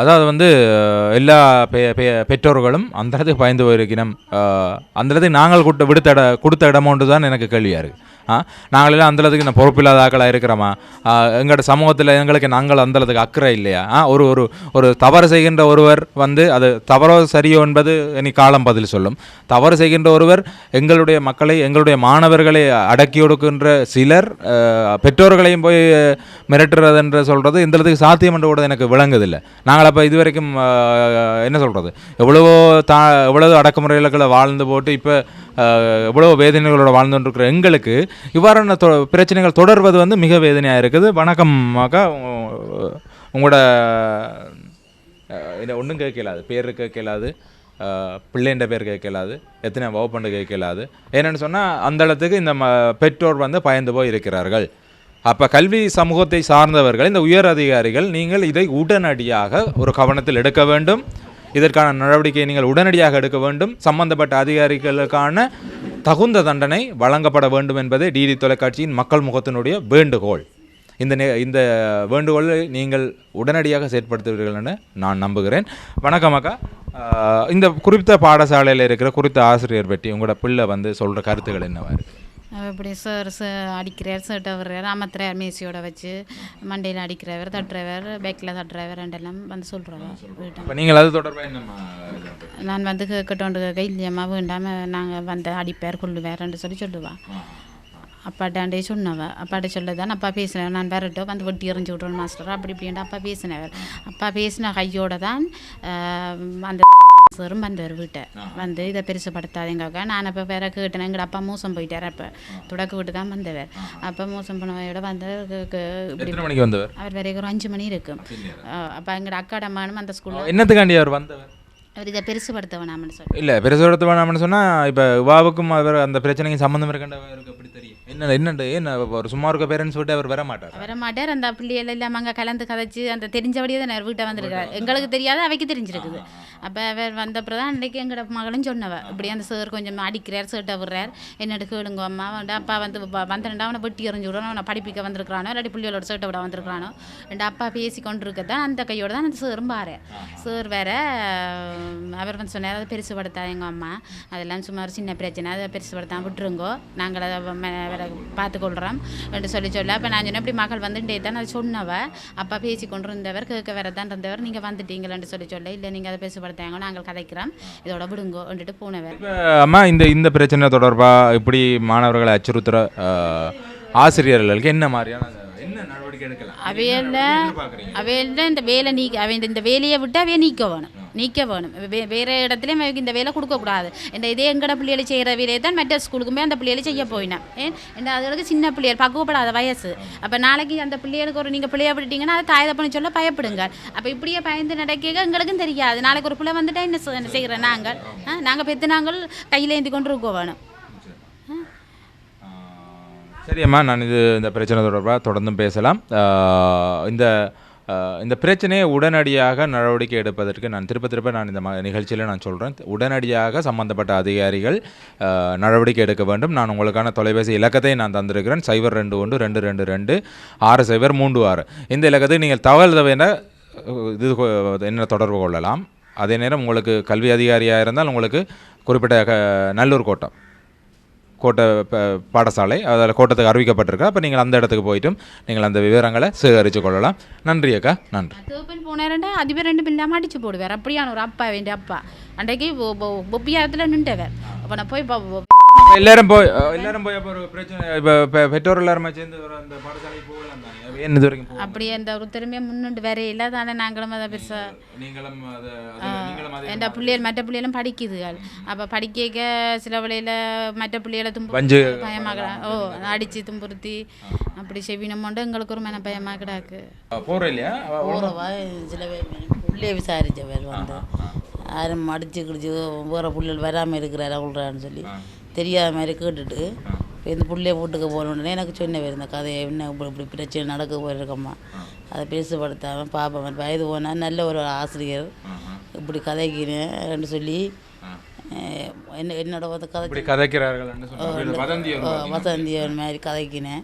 அதாவது வந்து எல்லா பெ பெ- பெற்றோர்களும் அந்த இடத்துக்கு பயந்து போயிருக்கணும். அந்த இடத்துக்கு நாங்கள் கொடுத்த விடுத்த இட கொடுத்த இடமோன்று தான் எனக்கு கேள்வியாக இருக்குது ஆ? நாங்கள் எல்லாம் அந்த அளவுக்கு இந்த பொறுப்பில்லாத ஆக்களாக இருக்கிறோமா? எங்களோட சமூகத்தில் எங்களுக்கு நாங்கள் அந்த அளவுக்கு அக்கறை இல்லையா? ஆ ஒரு ஒரு ஒரு தவறு செய்கின்ற ஒருவர் வந்து அது தவறோ சரியோ என்பது இனி காலம் பதில் சொல்லும். தவறு செய்கின்ற ஒருவர் எங்களுடைய மக்களை எங்களுடைய மாணவர்களை அடக்கி ஒடுக்கின்ற சிலர் பெற்றோர்களையும் போய் மிரட்டுறது என்று சொல்கிறது இந்த அளவுக்கு சாத்தியம் என்று கூட எனக்கு விளங்குதில்லை. நாங்கள் அப்போ இதுவரைக்கும் வரைக்கும் என்ன சொல்கிறது எவ்வளவோ தா எவ்வளவு அடக்குமுறைகளை வாழ்ந்து போட்டு இப்போ எவ்வளோ வேதனைகளோட வாழ்ந்து எங்களுக்கு இவ்வாறான தொ பிரச்சனைகள் தொடர்வது வந்து மிக வேதனையாக இருக்குது. வணக்கமாக உங்களோட இல்லை ஒன்றும் கேட்கலாது பேர் கேட்கலாது பிள்ளைன்ற பேர் கேட்கலாது எத்தனை வகுப்பண்டு கேட்கலாது ஏன்னு சொன்னால் அந்த இடத்துக்கு இந்த ம பெற்றோர் வந்து பயந்து போய் இருக்கிறார்கள். அப்போ கல்வி சமூகத்தை சார்ந்தவர்கள் இந்த உயர் அதிகாரிகள் நீங்கள் இதை உடனடியாக ஒரு கவனத்தில் எடுக்க வேண்டும். இதற்கான நடவடிக்கையை நீங்கள் உடனடியாக எடுக்க வேண்டும். சம்பந்தப்பட்ட அதிகாரிகளுக்கான தகுந்த தண்டனை வழங்கப்பட வேண்டும் என்பதே டிடி தொலைக்காட்சியின் மக்கள் முகத்தினுடைய வேண்டுகோள். இந்த நே இந்த வேண்டுகோளை நீங்கள் உடனடியாக செயற்படுத்துவீர்கள் என நான் நம்புகிறேன். வணக்கம் அக்கா. இந்த குறித்த பாடசாலையில் இருக்கிற குறித்த ஆசிரியர் பற்றி உங்களோட பிள்ளை வந்து சொல்கிற கருத்துக்கள் என்னவா இருக்குது இப்படி சார் சார் அடிக்கிறார் சட்டை வர்றார் அமர்த்துறார் மேசியோட வச்சு மண்டையில் அடிக்கிறவர் தட்டுறவர் பேக்கில் தட்டுறவர் ரெண்டெல்லாம் வந்து சொல்கிறவா வீட்டை. இப்போ நீங்கள் அது தொடர்பாக என்னம்மா இது? நான் வந்து கேட்கட்டோண்டு கேட்க இல்லையம்மா வேண்டாமல் நாங்கள் வந்து அடிப்பார் கொள்ளுவேர்ன்னு சொல்லி சொல்லுவாள் அப்பாட்டாண்டே சொன்னவ. அப்பாட்ட சொல்லதான் அப்பா பேசினவர். நான் வரட்டும் வந்து வெட்டி எறிஞ்சு விட்றோம் மாஸ்டர் அப்படி இப்படின்ட்டு அப்பா பேசினவர். அப்பா பேசின கையோட தான் அந்த சாரும் வந்தவர் வீட்டை. வந்து இதை பெருசுப்படுத்தாதீங்கக்கா நான் அப்போ வேற கேட்டேன். எங்கட அப்பா மோசம் போயிட்டார் அப்போ. தொடக்க வீட்டு தான் வந்தவர் அப்போ மோசம் போனவையோட வந்து அவர் வரைக்கும் ஒரு அஞ்சு மணி இருக்கும். அப்போ எங்கட அக்காட மகனும் அந்த ஸ்கூலில் என்னத்துக்காண்டி அவர் வந்தவர்? அவர் இதை பெருசுப்படுத்த வேணாம்னு சொல்லி இல்லை பெருசோடத்து வேணாம்னு சொன்னால் இப்போ விவாவுக்கும் அவர் அந்த பிரச்சனைக்கு சம்மந்தம் இருக்கின்றவருக்கு எப்படி தெரியும்? என்ன என்னண்டு என்ன ஒரு சும்மா இருக்க பேரண்ட்ஸ் விட்டு அவர் வர மாட்டார் வர மாட்டார் அந்த பிள்ளைகள் எல்லாம் அங்கே கலந்து கதைச்சு அந்த தெரிஞ்சபடியே தான் வீட்டை வந்திருக்காரு. எங்களுக்கு தெரியாது அவைக்கு தெரிஞ்சிருக்குது. அப்போ அவர் வந்தப்பறம் தான் அன்றைக்கி எங்களோட மகளும் சொன்னவ இப்படி அந்த சார் கொஞ்சம் அடிக்கிறார் சேட்டை விடுறார். என்னட்டு கேளுங்க அம்மா வந்து அப்பா வந்து வந்தேன்டா அவனை வெட்டி எறிஞ்சு விடணும் அவனை படிப்பிக்க வந்திருக்கிறானோ இல்லாட்டி பிள்ளைகளோட சேட்டை விட வந்திருக்கிறானோ. ரெண்டு அப்பா பேசி கொண்டு இருக்கதான் அந்த கையோட தான் அந்த சாரும் பாரு. சார் வேற அவர் வந்து சொன்னார் அதை பெருசுபடுத்தாதீங்க அம்மா. அதெல்லாம் சும்மா ஒரு சின்ன பிரச்சனை. அதை பெருசுபடுத்தாம விட்டுருங்கோ. நாங்கள் அதை வேற பார்த்துக்கொள்கிறோம் என்று சொல்லி சொல்ல அப்போ நான் சொன்னேன் இப்படி மகள் வந்துட்டே தான் அதை சொன்னவ. அப்பா பேசி கொண்டு இருந்தவர் கேட்க வேற தான் இருந்தவர் நீங்கள் வந்துட்டீங்களேன்னு சொல்லி சொல்ல இல்லை நீங்கள் அதை பெருசுபடுத்தாங்க நாங்கள் கதைக்கிறோம். இதோட விடுங்கோ. என்றுட்டு போனவர். அம்மா இந்த இந்த பிரச்சனை தொடர்பாக இப்படி மாணவர்களை அச்சுறுத்துற ஆசிரியர்களுக்கு என்ன மாதிரியான அவையில அவையில இந்த வேலை நீக்க அவன் இந்த வேலையை விட்டு அவைய நீக்க வேணும். நீக்க வேணும். வே வேறு இடத்துலையும் இந்த வேலை கொடுக்கக்கூடாது இந்த இதே எங்கட பிள்ளைகளை செய்கிற வேலையை தான் மற்ற ஸ்கூலுக்குமே அந்த பிள்ளைகளை செய்ய போயினேன் ஏன்? இந்த அதுகளுக்கு சின்ன பிள்ளைகள் பக்குவப்படாத வயசு. அப்போ நாளைக்கு அந்த பிள்ளைகளுக்கு ஒரு நீங்கள் பிள்ளைய விட்டுட்டீங்கன்னா அதை தாய் பண்ணி சொல்ல பயப்படுங்க. அப்போ இப்படியே பயந்து நடக்க எங்களுக்கும் தெரியாது. நாளைக்கு ஒரு பிள்ளை வந்துட்டா என்ன செ- என்ன செய்கிறோம் நாங்கள்? நாங்கள் பெற்று நாங்கள் கையில் ஏந்தி கொண்டு இருக்க வேணும். சரியம்மா நான் இது இந்த பிரச்சனை தொடர்பாக தொடர்ந்தும் பேசலாம். இந்த இந்த பிரச்சனையை உடனடியாக நடவடிக்கை எடுப்பதற்கு நான் திருப்ப திருப்ப நான் இந்த நிகழ்ச்சியில் நான் சொல்கிறேன் உடனடியாக சம்பந்தப்பட்ட அதிகாரிகள் நடவடிக்கை எடுக்க வேண்டும். நான் உங்களுக்கான தொலைபேசி இலக்கத்தை நான் தந்திருக்கிறேன். சைபர் ரெண்டு ஒன்று ரெண்டு ரெண்டு ரெண்டு ஆறு சைபர் மூன்று ஆறு. இந்த இலக்கத்தை நீங்கள் தகவல் வேண இது என்ன தொடர்பு கொள்ளலாம். அதே நேரம் உங்களுக்கு கல்வி அதிகாரியாக இருந்தால் உங்களுக்கு குறிப்பிட்ட க- நல்லூர் கோட்டம். கோட்டை பாடசாலை அதில் கோட்டத்துக்கு அறிவிக்கப்பட்டிருக்கு. அப்போ நீங்கள் அந்த இடத்துக்கு போயிட்டும். நீங்கள் அந்த விவரங்களை சேகரித்து கொள்ளலாம். நன்றி அக்கா. நன்றி. தோப்பன் போனாருண்டா அதிபர் ரெண்டு இல்லாமல் அடிச்சு போடுவார் அப்படியான ஒரு அப்பா வேண்டிய அப்பா. அன்றைக்கு பொப்பியாரத்தில் நின்றவர். அப்போ நான் போய் எல்லாரும் போய் எல்லாரும் போய் அப்போ ஒரு பிரச்சனை இப்போ பெற்றோர் எல்லாருமே சேர்ந்து அந்த பாடசாலைக்கு அப்ப ஏன் இது வரைக்கும் அப்படி அந்த ஒரு திறமையை முன்னுண்டு வேற இல்லை தானே நாங்களும் அதை பெருசாக நீங்களும் என் பிள்ளைகள் மற்ற பிள்ளைகளும் படிக்குதுகள் அப்போ படிக்க சில வேளையில் மற்ற பிள்ளைகளை தும்பு பயமாக ஓ அடித்து துன்புறுத்தி அப்படி செவினமோண்டு எங்களுக்கு ஒரு மன பயமாக கிடாக்கு போகிறோம் இல்லையா ஊறவா சில புள்ளைய விசாரித்தவர் வந்து. யாரும் அடிச்சு கிடிச்சு வேறு புள்ளைகள் வராமல் இருக்கிறார் அவள்றான்னு சொல்லி தெரியாத மாதிரி கேட்டுட்டு இந்த புள்ளைய வீட்டுக்கு போகணுன்னு எனக்கு சொன்னவர் இந்த கதையை என்ன இப்படி இப்படி பிரச்சனை நடக்க போயிருக்கம்மா. அதை பெருசுப்படுத்தாமல் பாப்பவன் வயது போனால் நல்ல ஒரு ஆசிரியர். இப்படி கதைக்கிறேன்னு சொல்லி என்ன என்னோட வந்து கதை கதைக்கிறார்கள் சொன்னாங்க. வதந்தி ஒரு வசந்தியன் மாதிரி. கதைக்கினேன்.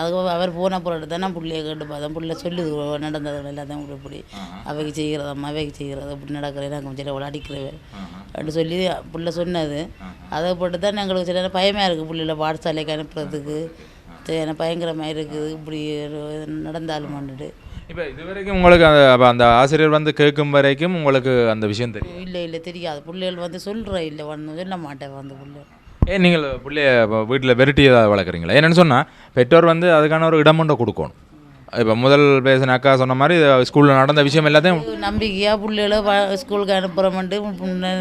அதுக்கு அவர் போன பிறகு தானே பிள்ளைய கேட்டு பார்த்தேன். பிள்ளை சொல்லுது நடந்தது எல்லாத்தையும் இப்படி. இப்படி அவைக்கு செய்கிறதம்மா அவைக்கு செய்கிறது இப்படி நடக்கிற எனக்கு கொஞ்சம் எவ்வளோ அடிக்கிறவன் அப்படின்னு சொல்லி பிள்ளை சொன்னது. அதை போட்டு தான் எங்களுக்கு சில பயமாக இருக்குது பிள்ளைகளை பாடசாலைக்கு அனுப்புறதுக்கு. பயங்கரமாக இருக்குது இப்படி நடந்தாலும் வந்துட்டு இப்போ இது வரைக்கும் உங்களுக்கு அந்த அப்ப அந்த ஆசிரியர் வந்து கேட்கும் வரைக்கும் உங்களுக்கு அந்த விஷயம் தெரியும். இல்லை இல்லை தெரியாது. பிள்ளைகள் வந்து சொல்கிற இல்லை வந்து சொல்ல மாட்டேன் வந்து பிள்ளை. ஏன் நீங்கள் பிள்ளைய வீட்டில் வெரைட்டி ஏதாவது வளர்க்குறீங்களா? என்னென்னு சொன்னால் பெற்றோர் வந்து அதுக்கான ஒரு இடம் ஒன்று கொடுக்கணும். இப்போ முதல் பேசின அக்கா சொன்ன மாதிரி ஸ்கூலில் நடந்த விஷயம் எல்லாத்தையும் நம்பிக்கையாக பிள்ளைகளை ஸ்கூலுக்கு அனுப்புகிறோம்ட்டு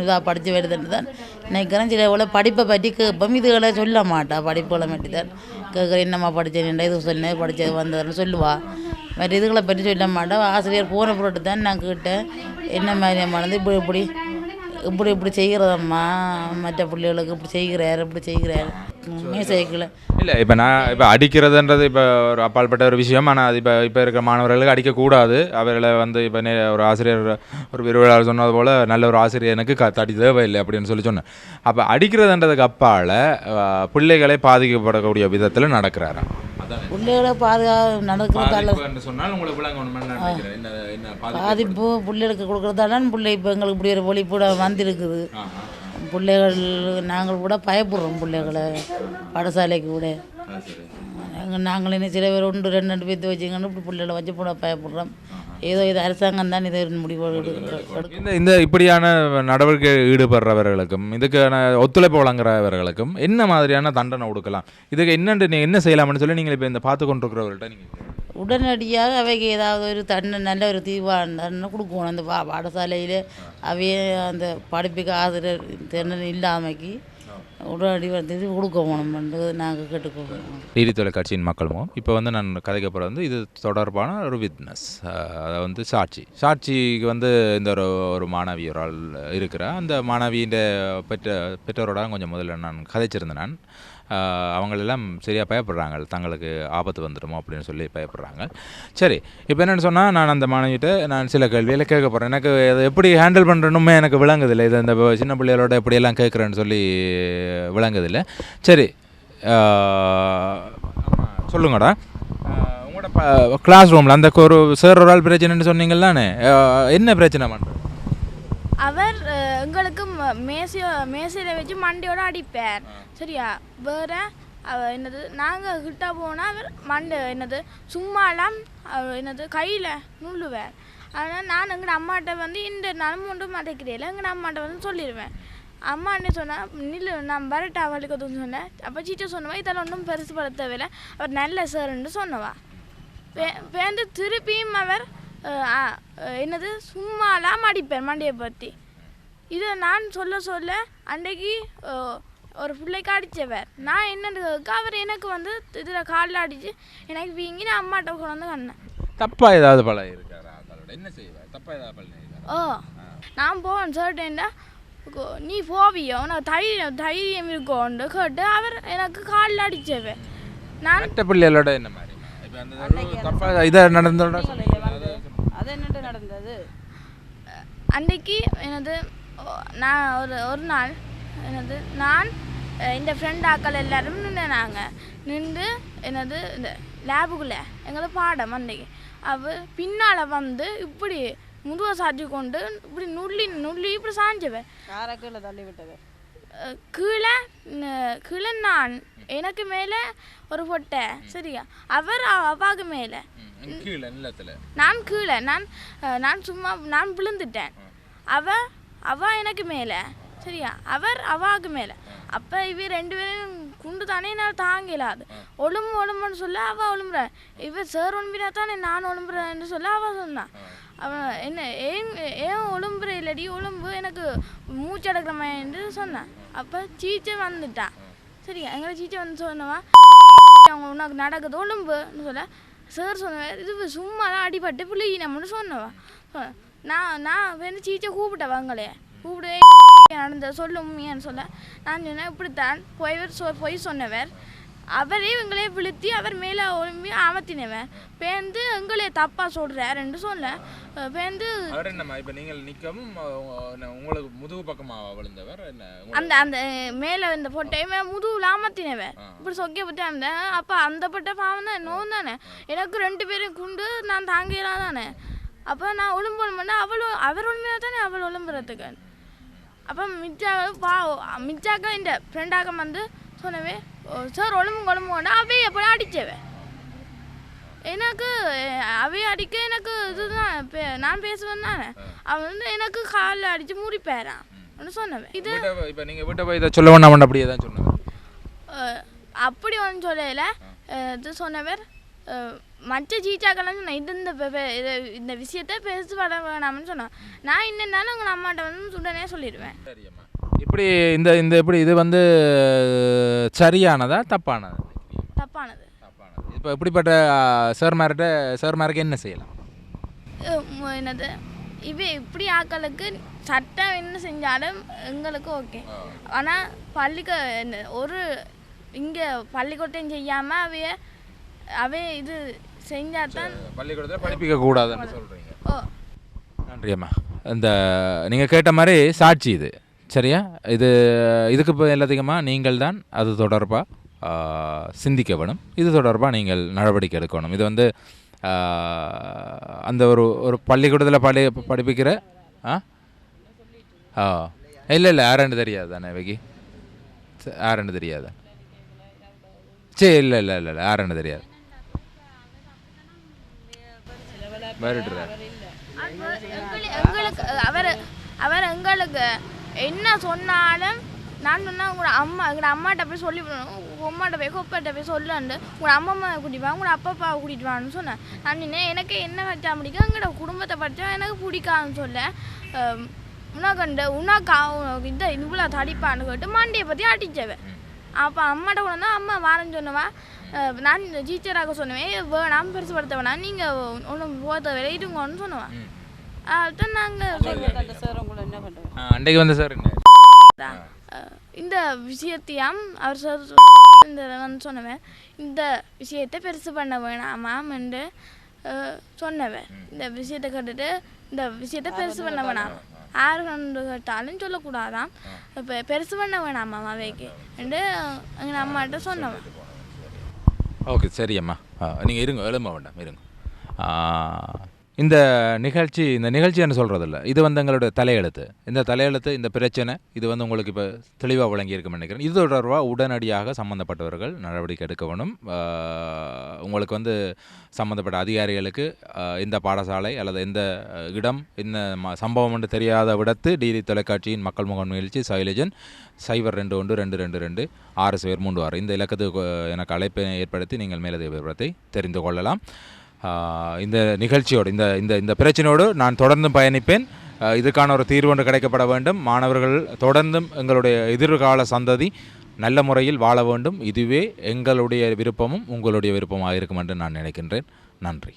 இதாக படித்து வருதுன்னு தான் நினைக்கிறேன். சில எவ்வளோ படிப்பை பற்றி கேட்போம். இதுகளை சொல்ல மாட்டா படிப்புகளை பற்றி தான் கேட்குறேன் என்னம்மா படித்தேன் இது சொன்னேன் படித்தது வந்ததுன்னு சொல்லுவா. மற்ற இதுகளை பற்றி சொல்ல மாட்டேன் ஆசிரியர் போன பொருட்டு தான் நான் கேட்டேன். என்ன மாதிரி மறந்து இப்படி இப்படி இப்படி இப்படி செய்கிறதம்மா. மற்ற பிள்ளைகளுக்கு இப்படி செய்கிறார் இப்படி செய்கிறார். மேசைக்கில் இல்லை இப்போ நான் இப்போ அடிக்கிறதுன்றது இப்போ ஒரு அப்பாற்பட்ட ஒரு விஷயம். ஆனால் அது இப்போ இப்போ இருக்கிற மாணவர்களுக்கு அடிக்கக்கூடாது. அவர்களை வந்து இப்போ நே ஒரு ஆசிரியர் ஒரு விரிவாளர் சொன்னது போல் நல்ல ஒரு ஆசிரியர் எனக்கு க தடி தேவையில்லை அப்படின்னு சொல்லி சொன்னேன். அப்போ அடிக்கிறதுன்றதுக்கு அப்பால் பிள்ளைகளை பாதிக்கப்படக்கூடிய விதத்தில் நடக்கிறாராம். பிள்ளைகளை பாதுகாப்பு நடக்கிறதால பாதிப்பு? பிள்ளைகளுக்கு கொடுக்குறதால பிள்ளை இப்போ எங்களுக்கு இப்படி ஒரு ஒழிப்பூட வந்திருக்குது. பிள்ளைகள் நாங்கள் கூட பயப்படுறோம் பிள்ளைகளை பாடசாலைக்கு கூட. நாங்கள் நாங்கள் இன்னும் சில பேர் ஒன்று ரெண்டு ரெண்டு பேர்த்து வச்சுங்கன்னு இப்படி பிள்ளைகளை வச்சு போட பயப்படுறோம். ஏதோ இது அரசாங்கம் தான் இதை முடிவு இந்த இந்த இப்படியான நடவடிக்கை ஈடுபடுறவர்களுக்கும் இதுக்கான ஒத்துழைப்பு வழங்குறவர்களுக்கும் என்ன மாதிரியான தண்டனை கொடுக்கலாம் இதுக்கு என்னென்று நீங்கள் என்ன செய்யலாம்னு சொல்லி நீங்கள் இப்போ இந்த பார்த்து கொண்டிருக்கிறவர்கள்ட்ட நீங்கள் உடனடியாக அவைக்கு ஏதாவது ஒரு தண்ணி நல்ல ஒரு தீவான தண்ணி கொடுக்கணும். அந்த பா பாடசாலையில் அவைய அந்த படிப்புக்கு ஆதரவு திறன் இல்லாமைக்கு உடனடி வந்து இது கொடுக்கணும்ன்றது நாங்கள் கேட்டுக்கொள்கிறோம் டிடி தொலைக்காட்சியின் மக்களும் இப்போ வந்து நான் கதைக்க போகிறது வந்து இது தொடர்பான ஒரு விட்னஸ் அதை வந்து சாட்சி. சாட்சிக்கு வந்து இந்த ஒரு ஒரு மாணவி ஒரு ஆள் இருக்கிறா அந்த மாணவியின் பெற்ற பெற்றோரோட கொஞ்சம் முதல்ல நான் கதைச்சிருந்தேன் நான். அவங்களெல்லாம் சரியாக பயப்படுறாங்க. தங்களுக்கு ஆபத்து வந்துடுமோ அப்படின்னு சொல்லி பயப்படுறாங்க. சரி இப்போ என்னென்னு சொன்னால் நான் அந்த மாணவிகிட்ட நான் சில கேள்வியில் கேட்க போகிறேன் எனக்கு அதை எப்படி ஹேண்டில் பண்ணுறனுமே எனக்கு விளங்குதில்லை. இது இந்த சின்ன பிள்ளைகளோட எப்படியெல்லாம் கேட்குறேன்னு சொல்லி விளங்குதில்லை. சரி சொல்லுங்கடா. உங்களோட கிளாஸ் ரூமில் அந்த ஒரு சார் ஒரு ஆள் பிரச்சனைன்னு சொன்னீங்கல்லானே என்ன பிரச்சனை பண்ணுறது அவர் எங்களுக்கு மேசையோ மேசையில் வச்சு மண்டையோட அடிப்பார். சரியா? வேற அவ என்னது நாங்கள் கிட்ட போனால் அவர் மண்டை என்னது சும்மாலாம் அவர் என்னது கையில் நுள்ளுவார் அதனால் நான் எங்கள் அம்மாட்ட வந்து இந்த நாளும் ஒன்றும் மறைக்கிறேன் எங்கள் அம்மாட்ட வந்து சொல்லிடுவேன் அம்மா என்ன சொன்னா நில்லு நான் வரட்டா அவளுக்கு எதுவும் சொன்னேன் அப்போ சீச்சை சொன்னவா இதெல்லாம் ஒன்றும் பெருசு பட தேவையில்லை அவர் நல்ல சார்ன்னு சொன்னவா. வே- வேந்து திருப்பியும் அவர் என்னது? சும்மாலாம் அடிப்பார் மண்டையை பற்றி இதை நான் சொல்ல சொல்ல அன்றைக்கு ஒரு பிள்ளைக்கு அடித்தவர் நான் என்னன்னு அவர் எனக்கு வந்து இதில் காலில் அடித்து எனக்கு வீங்கி நான் அம்மாட்ட கொண்டு வந்து கண்ணேன். தப்பாக ஏதாவது பழம் இருக்காரா அதோட என்ன செய்வார் தப்பாக ஏதாவது பழம் ஓ நான் போவேன் சொல்லிட்டேன்டா நீ போவியோ? உனக்கு தைரியம் தைரியம் இருக்கோன்னு கேட்டு அவர் எனக்கு காலில் அடித்தவர் நான் பிள்ளைகளோட என்ன மாதிரி இதை நடந்தோட நடந்தது? அன்றைக்கு எனது நான் ஒரு ஒரு நாள் எனது நான் இந்த ஃப்ரெண்ட் ஆக்கள் எல்லாரும் நின்றுனாங்க. நின்று என்னது இந்த லேபுக்குள்ளே எங்களுக்கு பாடம் அன்றைக்கு. அவ பின்னால் வந்து இப்படி முதுவை சாய்ச்சி கொண்டு இப்படி நுள்ளி நுள்ளி இப்படி சாஞ்சவன் காரை கீழே தள்ளி விட்டது கீழே கீழே நான் எனக்கு மேலே ஒரு பொட்டை. சரியா? அவர் அவ- அவாக்கு மேலே. கீழே நிலத்தில். நான் கீழே நான் நான் சும்மா நான் விழுந்துட்டேன். அவ அவ எனக்கு மேலே. சரியா? அவர் அவாக்கு மேலே. அப்போ இவ ரெண்டு பேரும் குண்டு தானே என்னால் தாங்கலாது ஒழும்பு ஒழும்புன்னு சொல்ல அவள் ஒழும்புற. இவ சார் ஒழும்பினா தானே நான் ஒழும்புறேன்னு சொல்ல அவள் சொன்னான் அவன் என்ன ஏன் ஏன் ஒழும்புற இல்லடி? ஒழும்பு எனக்கு மூச்சடக்கிற மாதிரி சொன்னான் அப்போ சீச்சை வந்துட்டா சரியா எங்களை சீச்சை வந்து சொன்னவா அவங்க உனக்கு நடக்குது ஒழும்புன்னு சொல்ல சார் சொன்னவர் இது சும்மா தான் அடிபட்டு பிள்ளை நம்மன்னு சொன்னவா சொன்னேன். நான் நான் வந்து சீச்சை கூப்பிட்டேன் அவங்களே கூப்பிட்டு நடந்த சொல்லும் சொல்ல நான் சொன்னேன் இப்படித்தான் போய் சொ பொய் சொன்னவர் அவரே எங்களே விழுத்தி அவர் மேலே ஒழும்பி அமர்த்தினவன் பேந்து எங்களே தப்பாக சொல்கிறாருன்னு சொல்ல. பேந்து அவர் என்னம்மா இப்போ நீங்கள் நிற்கவும் உங்களுக்கு முதுகு பக்கமாக விழுந்தவர் அந்த அந்த மேலே இந்த பொட்டையுமே முதுகுல அமர்த்தினவன் இப்படி சொக்கிய பற்றி இருந்தேன் அப்போ அந்த பட்ட பாவம் தான் நோன் தானே. எனக்கு ரெண்டு பேரும் குண்டு நான் தாங்கலாம் தானே. அப்போ நான் ஒழும்பு பண்ண அவளும் அவர் ஒழுமையாக தானே அவள் ஒழும்புறதுக்கு. அப்போ மிச்சா பா மிச்சாக்கா இந்த ஃப்ரெண்டாக்க வந்து சொன்னவே சார் ஒழும்பு கொழும்பு கொண்டா அவே எப்படி அடிச்சவே? எனக்கு அவே அடிக்க எனக்கு இதுதான் நான் பேசுவேன் தானே? அவன் வந்து எனக்கு காலில் அடித்து முறிப்பேறான் சொன்னவன். இது இப்போ நீங்கள் வீட்டை போய் இதை சொல்ல வேண்டாம் அப்படியே தான் அஹ், அப்படி ஒன்றும் சொல்லல. இது சொன்னவர் மற்ற ஜீச்சாக்கெல்லாம் சொன்னேன். இது இந்த இந்த விஷயத்த பேசி வர வேணாம்னு சொன்னான். நான் என்னென்னாலும் உங்கள் அம்மாட்ட வந்து உடனே சொல்லிடுவேன். சரியம்மா இப்படி இந்த இந்த இப்படி இது வந்து சரியானதா தப்பானதா? தப்பானது. தப்பானது. இப்போ இப்படிப்பட்ட சார்மார்கிட்ட சார்மாருக்கு என்ன செய்யலாம்? என்னது? இவ இப்படி ஆக்களுக்கு சட்டம் என்ன செஞ்சாலும் எங்களுக்கு ஓகே. ஆனால் பள்ளிக்க என்ன- ஒரு இங்கே பள்ளிக்கூட்டம் செய்யாமல் அவைய அவை இது செஞ்சாதான் பள்ளிக்கூடத்தில் படிப்பிக்க கூடாதுன்னு சொல்கிறீங்க ஓ. நன்றியம்மா. இந்த நீங்கள் கேட்ட மாதிரி சாட்சி இது. சரியா? இது இதுக்கு இப்போ எல்லாத்துக்குமா? நீங்கள் தான் அது தொடர்பாக சிந்திக்க வேணும் இது தொடர்பாக நீங்கள் நடவடிக்கை எடுக்கணும். இது வந்து அந்த ஒரு ஒரு பள்ளிக்கூடத்தில் படி படிப்பிக்கிற ஆ? ஆ. இல்லை இல்லை யாருன்னு தெரியாது தானே வைக்கி? யாருன்னு தெரியாதா. சரி இல்லை இல்லை இல்லை இல்லை யாருன்னு தெரியாது. வருடுறார் அவர் அவர் எங்களுக்கு என்ன சொன்னாலும் நான் சொன்னால் உங்களோட அம்மா எங்களோட அம்மாட்ட போய் சொல்லி உங்கள் அம்மாட்ட போய் கொப்பாட்ட போய் சொல்லுண்டு. உங்களோட அம்மா அம்மாவை கூட்டிட்டு வா உங்களோட அப்பா அப்பாவை கூட்டிட்டு வான்னு சொன்னேன். நான் நின்று எனக்கு என்ன வச்சா பிடிக்கும் எங்களோட குடும்பத்தை படித்தா எனக்கு பிடிக்காதுன்னு சொல்ல. அஹ், உனக்கண்டு உனக்கு கா இந்த இவ்வளோ தடிப்பான்னு சொல்லிட்டு மண்டியை பற்றி அடிச்சவன். அப்போ அம்மாட்ட கூட தான் அம்மா வாரன்னு சொன்னவா? நான் டீச்சராக சொன்னேன் வேணாம் பெருசுப்படுத்த வேணாம் நீங்கள் ஒன்றும் போத்த வேலை சொன்னவா. அதுதான் நாங்கள் சார் அன்றைக்கு வந்து சார் என்ன இந்த விஷயத்தையாம் அவர் சொல் இந்த வந்து சொன்னவன் இந்த விஷயத்தை பெருசு பண்ண வேணாமாம் என்று சொன்னவன் இந்த விஷயத்தை கேட்டுட்டு இந்த விஷயத்தை பெருசு பண்ண வேணாம் யாரு கண்டு கேட்டாலும் சொல்லக்கூடாதாம் இப்போ பெருசு பண்ண வேணாமாம் அவைக்கு என்று எங்கள் அம்மாட்ட சொன்னவன் ஓகே சரி அம்மா நீங்கள் இருங்க எழும்ப வேண்டாம் இருங்க ஆ, இந்த நிகழ்ச்சி இந்த நிகழ்ச்சின்னு சொல்கிறதில்ல இது வந்து எங்களோட தலையெழுத்து. இந்த தலையெழுத்து இந்த பிரச்சனை இது வந்து உங்களுக்கு இப்போ தெளிவாக வழங்கியிருக்குன்னு நினைக்கிறேன். இது தொடர்பாக உடனடியாக சம்மந்தப்பட்டவர்கள் நடவடிக்கை எடுக்க வேணும். உங்களுக்கு வந்து சம்மந்தப்பட்ட அதிகாரிகளுக்கு இந்த பாடசாலை அல்லது எந்த இடம் இந்த ம- சம்பவம் என்று தெரியாத விடத்து டிடி தொலைக்காட்சியின் மக்கள் முகம் நிகழ்ச்சி சைலஜன் சைபர் ரெண்டு ஒன்று ரெண்டு ரெண்டு ரெண்டு ஆறு சைபர் மூன்று ஆறு. இந்த இலக்கத்துக்கு எனக்கு அழைப்பை ஏற்படுத்தி நீங்கள் மேலதிக விவரத்தை தெரிந்து கொள்ளலாம். இந்த நிகழ்ச்சியோடு இந்த இந்த இந்த பிரச்சனையோடு நான் தொடர்ந்தும் பயணிப்பேன். இதுக்கான ஒரு தீர்வு ஒன்று கிடைக்கப்பட வேண்டும். மாணவர்கள் தொடர்ந்தும் எங்களுடைய எதிர்கால சந்ததி நல்ல முறையில் வாழ வேண்டும். இதுவே எங்களுடைய விருப்பமும் உங்களுடைய விருப்பமாக இருக்கும் என்று நான் நினைக்கின்றேன். நன்றி.